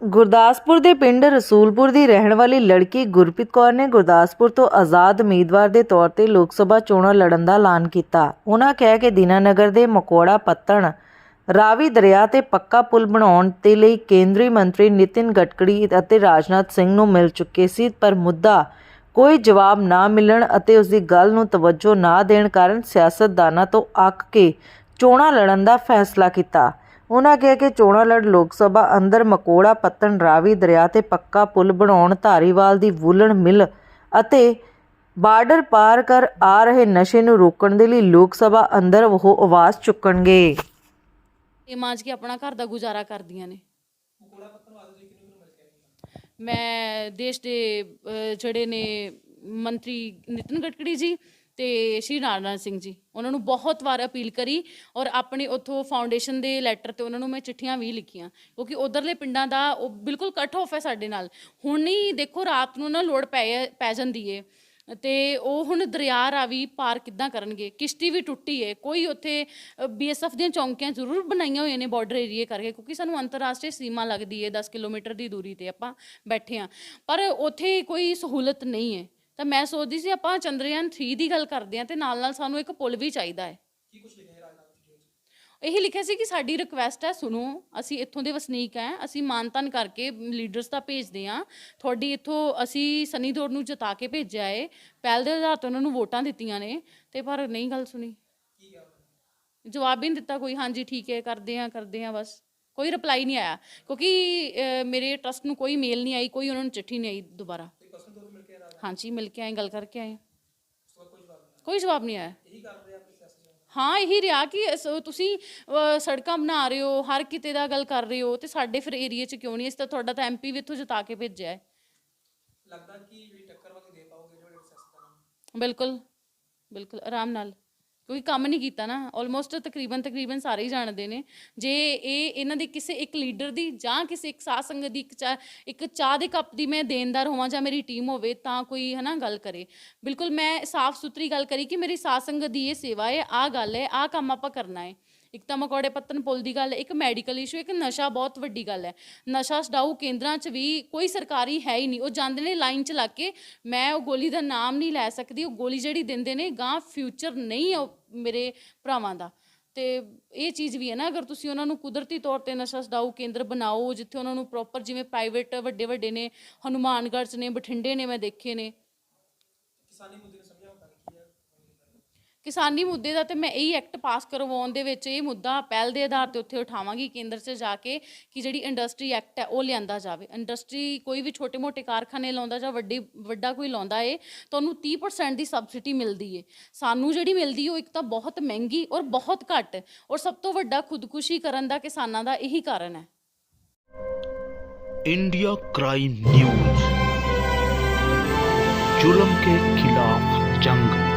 ਗੁਰਦਾਸਪੁਰ ਦੇ ਪਿੰਡ ਰਸੂਲਪੁਰ ਦੀ ਰਹਿਣ ਵਾਲੀ ਲੜਕੀ ਗੁਰਪ੍ਰੀਤ ਕੌਰ ਨੇ ਗੁਰਦਾਸਪੁਰ ਤੋਂ ਆਜ਼ਾਦ ਉਮੀਦਵਾਰ ਦੇ ਤੌਰ ਤੇ ਲੋਕ ਸਭਾ ਚੋਣਾਂ ਲੜਨ ਦਾ ਐਲਾਨ ਕੀਤਾ। ਉਹਨਾਂ ਕਿਹਾ ਕਿ ਦੀਨਾਨਗਰ ਦੇ ਮਕੋੜਾ ਪੱਤਣ, ਰਾਵੀ ਦਰਿਆ ਤੇ ਪੱਕਾ ਪੁਲ ਬਣਾਉਣ ਦੇ ਲਈ ਕੇਂਦਰੀ ਮੰਤਰੀ ਨਿਤਿਨ ਗਡਕਰੀ ਅਤੇ ਰਾਜਨਾਥ ਸਿੰਘ ਨੂੰ ਮਿਲ ਚੁੱਕੇ ਸੀ, ਪਰ ਮੁੱਦਾ ਕੋਈ ਜਵਾਬ ਨਾ ਮਿਲਣ ਅਤੇ ਉਸ ਦੀ ਗੱਲ ਨੂੰ ਤਵੱਜੋ ਨਾ ਦੇਣ ਕਾਰਨ ਸਿਆਸਤਦਾਨਾਂ ਤੋਂ ਅੱਕ ਕੇ ਚੋਣਾਂ ਲੜਨ ਦਾ ਫੈਸਲਾ ਕੀਤਾ। ਉਹਨਾਂ ਕਿਹਾ ਕਿ ਚੋਣਾਂ ਲੋਕ ਸਭਾ ਅੰਦਰ ਮਕੋੜਾ ਪੱਤਣ ਰਾਵੀ ਦਰਿਆ ਤੇ ਪੱਕਾ ਪੁਲ ਬਣਾਉਣ ਧਾਰੀਵਾਲ ਦੀ ਵੂਲਣ ਮਿਲ ਅਤੇ ਬਾਰਡਰ ਪਾਰ ਕਰ ਆ ਰਹੇ ਨਸ਼ੇ ਨੂੰ ਰੋਕਣ ਦੇ ਲਈ ਲੋਕ ਸਭਾ ਅੰਦਰ ਉਹ ਆਵਾਜ਼ ਚੁੱਕਣਗੇ। ਇਹ ਮਾਂਜ ਕੇ ਆਪਣਾ ਘਰ ਦਾ ਗੁਜ਼ਾਰਾ ਕਰਦੀਆਂ ਨੇ। ਮੈਂ ਦੇਸ਼ ਦੇ ਅਹ, ਜਿਹੜੇ ਨੇ ਮੰਤਰੀ ਨਿਤਿਨ ਗਡਕਰੀ ਜੀ ਤੇ ਸ਼੍ਰੀ ਰਾਜਨਾਥ ਸਿੰਘ ਜੀ, ਉਹਨਾਂ ਨੂੰ ਬਹੁਤ ਵਾਰ ਅਪੀਲ ਕਰੀ ਔਰ ਆਪਣੇ ਉੱਥੋਂ ਫਾਊਂਡੇਸ਼ਨ ਦੇ ਲੈਟਰ ਤੇ ਉਹਨਾਂ ਨੂੰ ਮੈਂ ਚਿੱਠੀਆਂ ਵੀ ਲਿਖੀਆਂ, ਕਿਉਂਕਿ ਉਧਰਲੇ ਪਿੰਡਾਂ ਦਾ ਉਹ ਬਿਲਕੁਲ ਕੱਟ ਆਫ ਹੈ ਸਾਡੇ ਨਾਲ। ਹੁਣ ਨਹੀਂ ਦੇਖੋ ਰਾਤ ਨੂੰ ਨਾ ਲੋੜ ਪੈ ਪੈ ਜਾਂਦੀ ਏ ਤੇ ਉਹ ਹੁਣ ਦਰਿਆ ਰਾਵੀ ਪਾਰ ਕਿੱਦਾਂ ਕਰਨਗੇ? ਕਿਸ਼ਤੀ ਵੀ ਟੁੱਟੀ ਏ, ਕੋਈ ਉੱਥੇ ਬੀਐਸਐਫ ਦੀਆਂ ਚੌਂਕੀਆਂ ਜ਼ਰੂਰ ਬਣਾਈਆਂ ਹੋਈਆਂ ਨੇ ਬਾਰਡਰ ਏਰੀਏ ਕਰਕੇ, ਕਿਉਂਕਿ ਸਾਨੂੰ ਅੰਤਰਰਾਸ਼ਟਰੀ ਸੀਮਾ ਲੱਗਦੀ ਏ 10 ਕਿਲੋਮੀਟਰ ਦੀ ਦੂਰੀ ਤੇ ਆਪਾਂ ਬੈਠੇ ਆ। ਪਰ ਉੱਥੇ ਕੋਈ ਸਹੂਲਤ ਨਹੀਂ ਹੈ ਤਾਂ ਮੈਂ ਸੋਚਦੀ ਸੀ ਆਪਾਂ ਚੰਦਰਯਾਨ 3 ਦੀ ਗੱਲ ਕਰਦੇ ਆ ਤੇ ਨਾਲ ਨਾਲ ਸਾਨੂੰ ਇੱਕ ਪੁਲ ਵੀ ਚਾਹੀਦਾ ਹੈ। ਇਹੀ ਲਿਖਿਆ ਸੀ ਕਿ ਸਾਡੀ ਰਿਕੁਐਸਟ ਹੈ ਸੁਣੋ ਅਸੀਂ ਇੱਥੋਂ ਦੇ ਵਸਨੀਕ ਹੈ ਅਸੀਂ ਮਾਨਤਨ ਕਰਕੇ ਲੀਡਰਸ ਦਾ ਭੇਜਦੇ ਆ ਤੁਹਾਡੀ ਇੱਥੋਂ ਅਸੀਂ ਸਨੀ ਦੌੜ ਨੂੰ ਜਿਤਾ ਕੇ ਭੇਜਿਆ ਏ ਪਹਿਲ ਦੇ ਆਧਾਰ ਤੇ ਉਹਨਾਂ ਨੂੰ ਵੋਟਾਂ ਦਿੱਤੀਆਂ ਨੇ ਤੇ ਪਰ ਨਹੀਂ ਗੱਲ ਸੁਣੀ। ਜਵਾਬ ਹੀ ਨਹੀਂ ਦਿੱਤਾ ਕੋਈ ਹਾਂਜੀ ਠੀਕ ਹੈ ਕਰਦੇ ਆ ਕਰਦੇ ਆ ਬਸ। ਕੋਈ ਰਿਪਲਾਈ ਨਹੀਂ ਆਇਆ ਕਿਉਂਕਿ ਅਹ, ਮੇਰੇ ਟਰਸਟ ਨੂੰ ਕੋਈ ਮੇਲ ਨਹੀਂ ਆਈ ਕੋਈ ਉਹਨਾਂ ਨੂੰ ਚਿੱਠੀ ਨਹੀਂ ਆਈ ਦੁਬਾਰਾ। ਹਾਂਜੀ ਮਿਲ ਕੇ ਆਏ ਗੱਲ ਕਰਕੇ ਆਏ। ਕੋਈ ਜਵਾਬ ਨਹੀਂ ਆਇਆ। ਹਾਂ ਇਹੀ ਰਿਹਾ ਕਿ ਤੁਸੀਂ ਸੜਕਾਂ ਬਣਾ ਰਹੇ ਹੋ ਹਰ ਕਿਤੇ ਦਾ ਗੱਲ ਕਰ ਰਹੇ ਹੋ ਤੇ ਸਾਡੇ ਫਿਰ ਏਰੀਆ 'ਚ ਕਿਉਂ ਨਹੀਂ? ਇਸ ਤਾਂ ਤੁਹਾਡਾ ਤਾਂ ਐਮਪੀ ਵੀ ਇੱਥੋਂ ਜਿਤਾ ਕੇ ਭੇਜਿਆ ਹੈ। ਲੱਗਦਾ ਕਿ ਵੀ ਟੱਕਰ ਵਾਲੀ ਦੇ ਪਾਓਗੇ ਜਿਹੜੇ ਸਿਆਸਤਦਾਨਾਂ ਨੂੰ ਬਿਲਕੁਲ ਬਿਲਕੁਲ ਆਰਾਮ ਨਾਲ। ਕੋਈ ਕੰਮ ਨਹੀਂ ਕੀਤਾ ਨਾ ਆਲਮੋਸਟ ਤਕਰੀਬਨ ਤਕਰੀਬਨ ਸਾਰੇ ਹੀ ਜਾਣਦੇ ਨੇ। ਜੇ ਇਹ ਇਹਨਾਂ ਦੇ ਕਿਸੇ ਇੱਕ ਲੀਡਰ ਦੀ ਜਾਂ ਕਿਸੇ ਇੱਕ ਸਾਧ ਸੰਗਤ ਦੀ ਇੱਕ ਚਾਹ ਇੱਕ ਚਾਹ ਦੇ ਕੱਪ ਦੀ ਮੈਂ ਦੇਣਦਾਰ ਹੋਵਾਂ ਜਾਂ ਮੇਰੀ ਟੀਮ ਹੋਵੇ ਤਾਂ ਕੋਈ ਹਨਾ ਗੱਲ ਕਰੇ। ਬਿਲਕੁਲ ਮੈਂ ਸਾਫ਼ ਸੁਥਰੀ ਗੱਲ ਕਰੀ ਕਿ ਮੇਰੀ ਸਾਧ ਸੰਗਤ ਦੀ ਇਹ ਸੇਵਾ ਹੈ, ਆਹ ਗੱਲ ਹੈ, ਆਹ ਕੰਮ ਆਪਾਂ ਕਰਨਾ ਹੈ। ਇੱਕ ਤਾਂ ਮਕੌੜੇ ਪੱਤਨ ਪੁੱਲ ਦੀ ਗੱਲ ਹੈ ਇੱਕ ਮੈਡੀਕਲ ਇਸ਼ੂ ਇੱਕ ਨਸ਼ਾ ਬਹੁਤ ਵੱਡੀ ਗੱਲ ਹੈ। ਨਸ਼ਾ ਛਡਾਊ ਕੇਂਦਰਾਂ 'ਚ ਵੀ ਕੋਈ ਸਰਕਾਰੀ ਹੈ ਹੀ ਨਹੀਂ। ਉਹ ਜਾਂਦੇ ਨੇ ਲਾਈਨ 'ਚ ਲੱਗ ਕੇ ਮੈਂ ਉਹ ਗੋਲੀ ਦਾ ਨਾਮ ਨਹੀਂ ਲੈ ਸਕਦੀ, ਉਹ ਗੋਲੀ ਜਿਹੜੀ ਦਿੰਦੇ ਨੇ ਗਾਂ ਫਿਊਚਰ ਨਹੀਂ ਹੈ ਉਹ ਮੇਰੇ ਭਰਾਵਾਂ ਦਾ। ਤੇ ਇਹ ਚੀਜ਼ ਵੀ ਹੈ ਨਾ, ਅਗਰ ਤੁਸੀਂ ਉਹਨਾਂ ਨੂੰ ਕੁਦਰਤੀ ਤੌਰ ਤੇ ਨਸ਼ਾ ਛਡਾਊ ਕੇਂਦਰ ਬਣਾਓ, ਜਿੱਥੇ ਉਹਨਾਂ ਨੂੰ ਪ੍ਰੋਪਰ ਜਿਵੇਂ ਪ੍ਰਾਈਵੇਟ ਵੱਡੇ ਵੱਡੇ ਨੇ, ਹਨੂਮਾਨਗੜ੍ਹ 'ਚ ਨੇ, ਬਠਿੰਡੇ ਨੇ ਮੈਂ ਦੇਖੇ ਨੇ। ਕਿਸਾਨੀ ਮੁੱਦੇ ਕਿਸਾਨੀ ਮੁੱਦੇ ਦਾ ਤੇ ਮੈਂ ਇਹੀ ਐਕਟ ਪਾਸ ਕਰਵਾਉਣ ਦੇ ਵਿੱਚ ਇਹ ਮੁੱਦਾ ਪਹਿਲ ਦੇ ਆਧਾਰ ਤੇ ਉੱਥੇ ਉਠਾਵਾਂਗੀ ਕੇਂਦਰ 'ਚ ਜਾ ਕੇ ਕਿ ਜਿਹੜੀ ਇੰਡਸਟਰੀ ਐਕਟ ਹੈ ਉਹ ਲਿਆਂਦਾ ਜਾਵੇ ਇੰਡਸਟਰੀ ਕੋਈ ਵੀ ਛੋਟੇ-ਮੋਟੇ ਕਾਰਖਾਨੇ ਲਾਉਂਦਾ ਜਾਂ ਵੱਡੀ ਵੱਡਾ ਕੋਈ ਲਾਉਂਦਾ ਏ ਤਾਂ ਉਹਨੂੰ 30% ਦੀ ਸਬਸਿਡੀ ਮਿਲਦੀ ਏ ਸਾਨੂੰ ਜਿਹੜੀ ਮਿਲਦੀ ਏ ਉਹ ਇੱਕ ਤਾਂ ਬਹੁਤ ਮਹਿੰਗੀ ਔਰ ਬਹੁਤ ਘੱਟ ਔਰ ਸਭ ਤੋਂ ਵੱਡਾ ਖੁਦਕੁਸ਼ੀ ਕਰਨ ਦਾ ਕਿਸਾਨਾਂ ਦਾ ਇਹੀ ਕਾਰਨ ਹੈ इंडिया क्राइम न्यूज जुल्म के खिलाफ जंग